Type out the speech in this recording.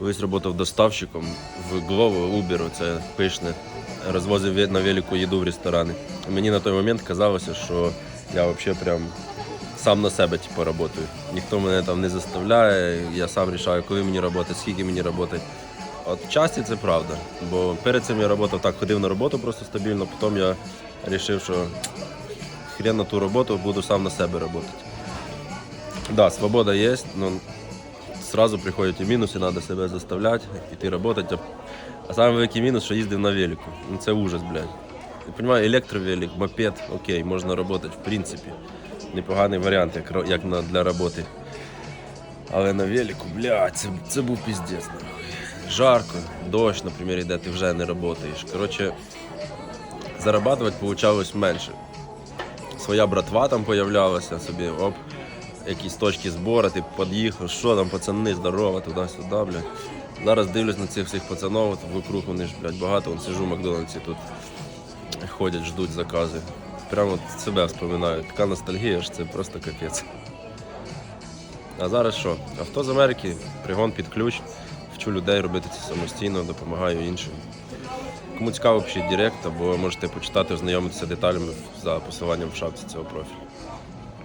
Колись працював доставщиком в Glovo, Uber, це пишне. Розвозив на велику їду в ресторани. Мені на той момент казалося, що я взагалі прям сам на себе типу, працюю. Ніхто мене там не заставляє, я сам рішаю, коли мені працювати, скільки мені працювати. От часті це правда. Бо перед цим я працював так, ходив на роботу просто стабільно, потім я вирішив, що хрен на ту роботу буду сам на себе працювати. Да, свобода є, але сразу приходять і мінуси, треба себе заставляти, іти працювати. А самий великий мінус, що їздив на велику. Ну це ужас, блядь. Я розумію, електровелик, мопед, окей, можна працювати в принципі. Непоганий варіант, як, як на, для роботи. Але на велику, блядь, це, це був піздець. Жарко, дощ, наприклад, іде, ти вже не працюєш. Коротше, зарабатувати получалось менше. Своя братва там появлялася собі, оп, якісь точки збору, ти під'їхав, що там, пацани, здорово, туди-сюди, блядь. Зараз дивлюсь на цих всіх пацанов, вокруг вони ж, блядь, багато, вон сижу в Макдональдсі тут ходять, ждуть закази. Прямо себе вспоминаю. Така ностальгія, що це просто капець. А зараз що? Авто з Америки, пригон під ключ, вчу людей робити це самостійно, допомагаю іншим. Кому цікаво, пишіть директ, або можете почитати, ознайомитися деталями за посиланням в шапці цього профілю.